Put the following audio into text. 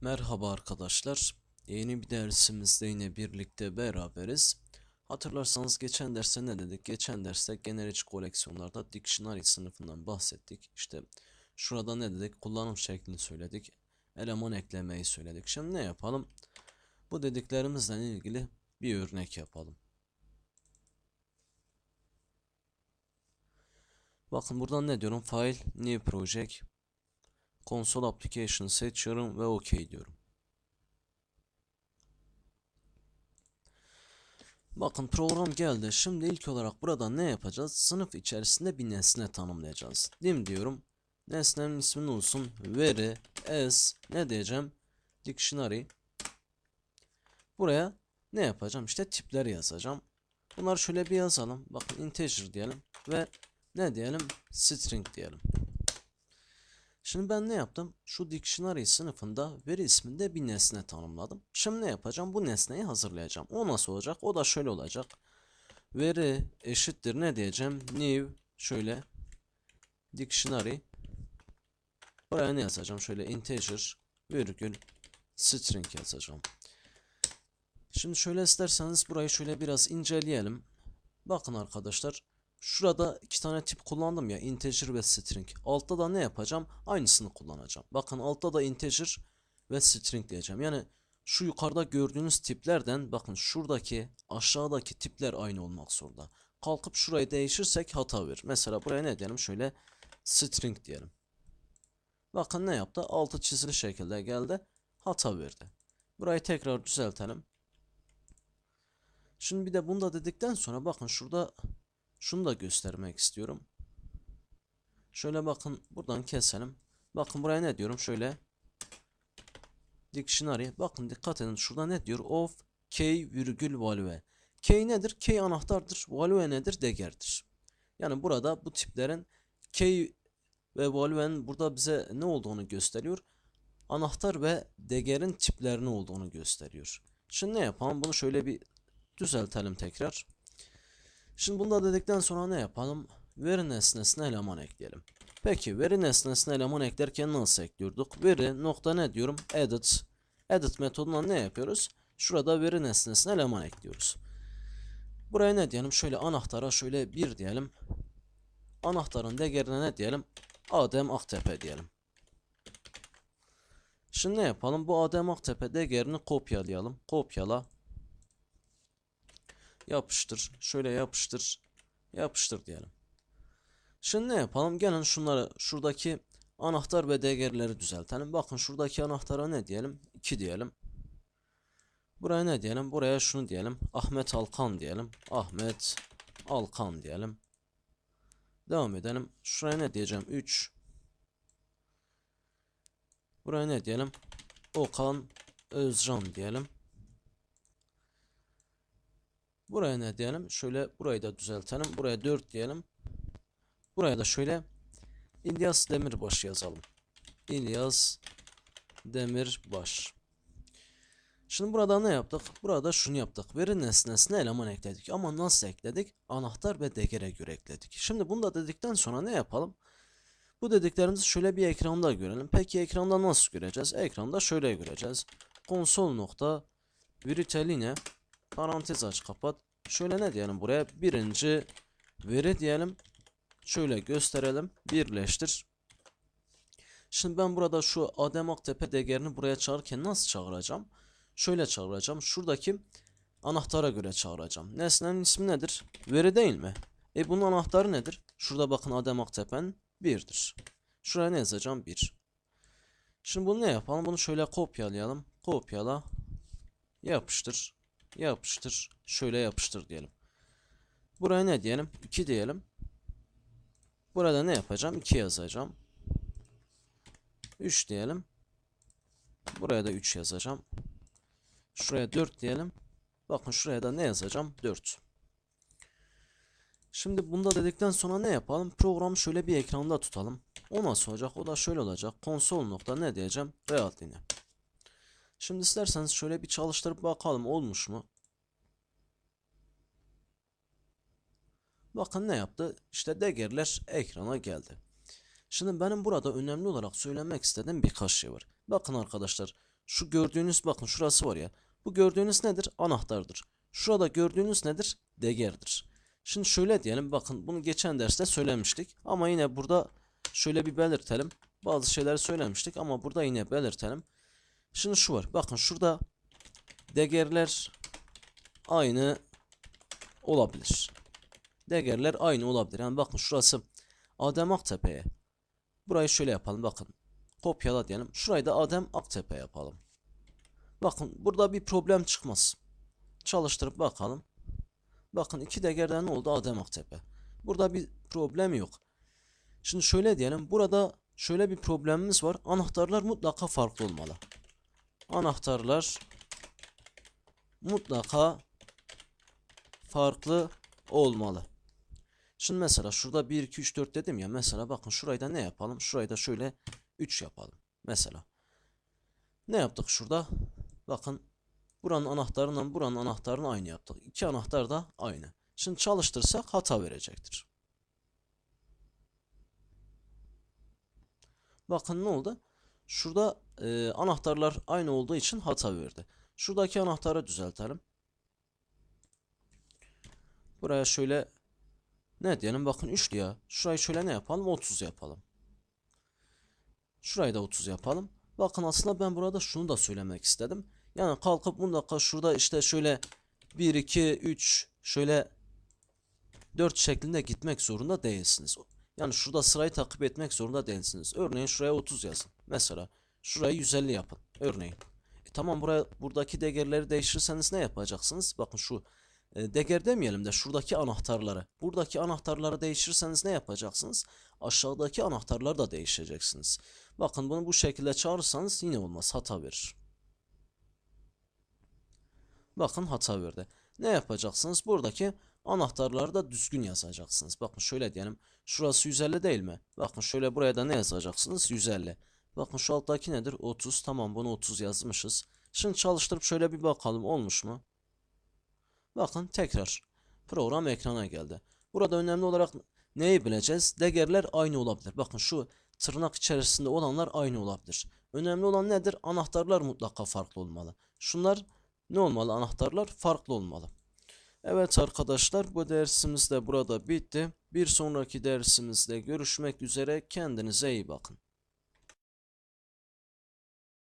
Merhaba arkadaşlar. Yeni bir dersimizde yine birlikte beraberiz. Hatırlarsanız geçen derste ne dedik? Geçen derste genel iç koleksiyonlarda dictionary sınıfından bahsettik. İşte şurada ne dedik? Kullanım şeklini söyledik. Eleman eklemeyi söyledik. Şimdi ne yapalım? Bu dediklerimizle ilgili bir örnek yapalım. Bakın buradan ne diyorum? File, New Project, Console Application seçiyorum ve OK diyorum. Bakın program geldi. Şimdi ilk olarak burada ne yapacağız? Sınıf içerisinde bir nesne tanımlayacağız. Dim diyorum. Nesnenin ismi ne olsun? Veri, s, ne diyeceğim? Dictionary. Buraya ne yapacağım? İşte tipleri yazacağım. Bunları şöyle bir yazalım. Bakın integer diyelim ve ne diyelim? String diyelim. Şimdi ben ne yaptım? Şu dictionary sınıfında veri isminde bir nesne tanımladım. Şimdi ne yapacağım? Bu nesneyi hazırlayacağım. O nasıl olacak? O da şöyle olacak. Veri eşittir ne diyeceğim? New şöyle dictionary Buraya ne yazacağım? Şöyle integer virgül string yazacağım. Şimdi şöyle isterseniz burayı şöyle biraz inceleyelim. Bakın arkadaşlar. Şurada iki tane tip kullandım ya integer ve string. Altta da ne yapacağım? Aynısını kullanacağım. Bakın altta da integer ve string diyeceğim. Yani şu yukarıda gördüğünüz tiplerden bakın şuradaki aşağıdaki tipler aynı olmak zorunda. Kalkıp şurayı değişirsek hata verir. Mesela buraya ne diyelim? Şöyle string diyelim. Bakın ne yaptı? Altı çizili şekilde geldi. Hata verdi. Burayı tekrar düzeltelim. Şimdi bir de bunu da dedikten sonra bakın şurada şunu da göstermek istiyorum. Şöyle bakın buradan keselim. Bakın buraya ne diyorum? Şöyle dictionary. Bakın dikkat edin şurada ne diyor? Of key virgül value. Key nedir? Key anahtardır. Value nedir? Değerdir. Yani burada bu tiplerin key ve value'nin burada bize ne olduğunu gösteriyor. Anahtar ve değerin tiplerini olduğunu gösteriyor. Şimdi ne yapalım? Bunu şöyle bir düzeltelim tekrar. Şimdi bunu da dedikten sonra ne yapalım? Veri nesnesine eleman ekleyelim. Peki veri nesnesine eleman eklerken nasıl ekliyorduk? Veri nokta ne diyorum? Edit. Edit metoduna ne yapıyoruz? Şurada veri nesnesine eleman ekliyoruz. Buraya ne diyelim? Şöyle anahtara şöyle bir diyelim. Anahtarın değerine ne diyelim? Adem Aktepe diyelim. Şimdi ne yapalım? Bu Adem Aktepe değerini kopyalayalım. Kopyala. Yapıştır. Şöyle yapıştır. Yapıştır diyelim. Şimdi ne yapalım? Gelin şunları şuradaki anahtar ve değerleri düzeltelim. Bakın şuradaki anahtara ne diyelim? 2 diyelim. Buraya ne diyelim? Buraya şunu diyelim. Ahmet Alkan diyelim. Ahmet Alkan diyelim. Devam edelim. Şuraya ne diyeceğim? 3. Buraya ne diyelim? Okan Özcan diyelim. Buraya ne diyelim? Şöyle burayı da düzeltelim. Buraya 4 diyelim. Buraya da şöyle İlyas Demirbaş yazalım. İlyas Demirbaş. Şimdi burada ne yaptık? Burada şunu yaptık. Veri nesnesine eleman ekledik. Ama nasıl ekledik? Anahtar ve değere göre ekledik. Şimdi bunu da dedikten sonra ne yapalım? Bu dediklerimizi şöyle bir ekranda görelim. Peki ekranda nasıl göreceğiz? Ekranda şöyle göreceğiz. Konsol nokta viriteline parantez aç kapat. Şöyle ne diyelim buraya? Birinci veri diyelim. Şöyle gösterelim. Birleştir. Şimdi ben burada şu Adem Aktepe değerini buraya çağırırken nasıl çağıracağım? Şöyle çağıracağım. Şuradaki anahtara göre çağıracağım. Nesnenin ismi nedir? Veri değil mi? E bunun anahtarı nedir? Şurada bakın Adem Aktepe'nin 1'dir. Şuraya ne yazacağım? 1. Şimdi bunu ne yapalım? Bunu şöyle kopyalayalım. Kopyala. Yapıştır. Yapıştır. Şöyle yapıştır diyelim. Buraya ne diyelim? 2 diyelim. Burada ne yapacağım? 2 yazacağım. 3 diyelim. Buraya da 3 yazacağım. Şuraya 4 diyelim. Bakın şuraya da ne yazacağım? 4. Şimdi bunda dedikten sonra ne yapalım? Programı şöyle bir ekranda tutalım. O nasıl olacak? O da şöyle olacak. Konsol nokta ne diyeceğim? Realtine. Şimdi isterseniz şöyle bir çalıştırıp bakalım olmuş mu? Bakın ne yaptı? İşte değerler ekrana geldi. Şimdi benim burada önemli olarak söylemek istediğim birkaç şey var. Bakın arkadaşlar Şu gördüğünüz bakın şurası var ya. Bu gördüğünüz nedir? Anahtardır. Şurada gördüğünüz nedir? Degerdir. Şimdi şöyle diyelim bakın bunu geçen derste söylemiştik ama yine burada şöyle bir belirtelim. Bazı şeyleri söylemiştik ama burada yine belirtelim. Şimdi şu var. Bakın şurada degerler aynı olabilir. Degerler aynı olabilir. Yani bakın şurası Adem Aktepe'ye. Burayı şöyle yapalım bakın. Kopyala diyelim. Şurayı da Adem Aktepe yapalım. Bakın burada bir problem çıkmaz. Çalıştırıp bakalım. Bakın iki degerden ne oldu? Adem Aktepe. Burada bir problem yok. Şimdi şöyle diyelim. Burada şöyle bir problemimiz var. Anahtarlar mutlaka farklı olmalı. Anahtarlar mutlaka farklı olmalı. Şimdi mesela şurada 1, 2, 3, 4 dedim ya. Mesela bakın şurayı da ne yapalım? Şurayı da şöyle 3 yapalım. Mesela. Ne yaptık şurada? Bakın buranın anahtarıyla buranın anahtarını aynı yaptık. İki anahtar da aynı. Şimdi çalıştırsak hata verecektir. Bakın ne oldu? Şurada e, anahtarlar aynı olduğu için hata verdi. Şuradaki anahtarı düzeltelim. Buraya şöyle ne diyelim bakın üçlü ya. Şurayı şöyle ne yapalım? 30 yapalım. Şurayı da 30 yapalım. Bakın aslında ben burada şunu da söylemek istedim. Yani kalkıp mutlaka şurada işte şöyle 1, 2, 3 şöyle 4 şeklinde gitmek zorunda değilsiniz. Yani şurada sırayı takip etmek zorunda değilsiniz. Örneğin şuraya 30 yazın. Mesela şurayı 150 yapın. Örneğin. E tamam buraya buradaki değerleri değiştirirseniz ne yapacaksınız? Bakın şu e, deger demeyelim de şuradaki anahtarları. Buradaki anahtarları değiştirirseniz ne yapacaksınız? Aşağıdaki anahtarlar da değişeceksiniz. Bakın bunu bu şekilde çağırırsanız yine olmaz. Hata verir. Bakın hata verdi. Ne yapacaksınız? Buradaki anahtarları da düzgün yazacaksınız. Bakın şöyle diyelim. Şurası 150 değil mi? Bakın şöyle buraya da ne yazacaksınız? 150. Bakın şu alttaki nedir? 30. Tamam bunu 30 yazmışız. Şimdi çalıştırıp şöyle bir bakalım olmuş mu? Bakın tekrar program ekrana geldi. Burada önemli olarak neyi bileceğiz? Degerler aynı olabilir. Bakın şu tırnak içerisinde olanlar aynı olabilir. Önemli olan nedir? Anahtarlar mutlaka farklı olmalı. Şunlar ne olmalı? Anahtarlar farklı olmalı. Evet arkadaşlar bu dersimiz de burada bitti. Bir sonraki dersimizde görüşmek üzere. Kendinize iyi bakın.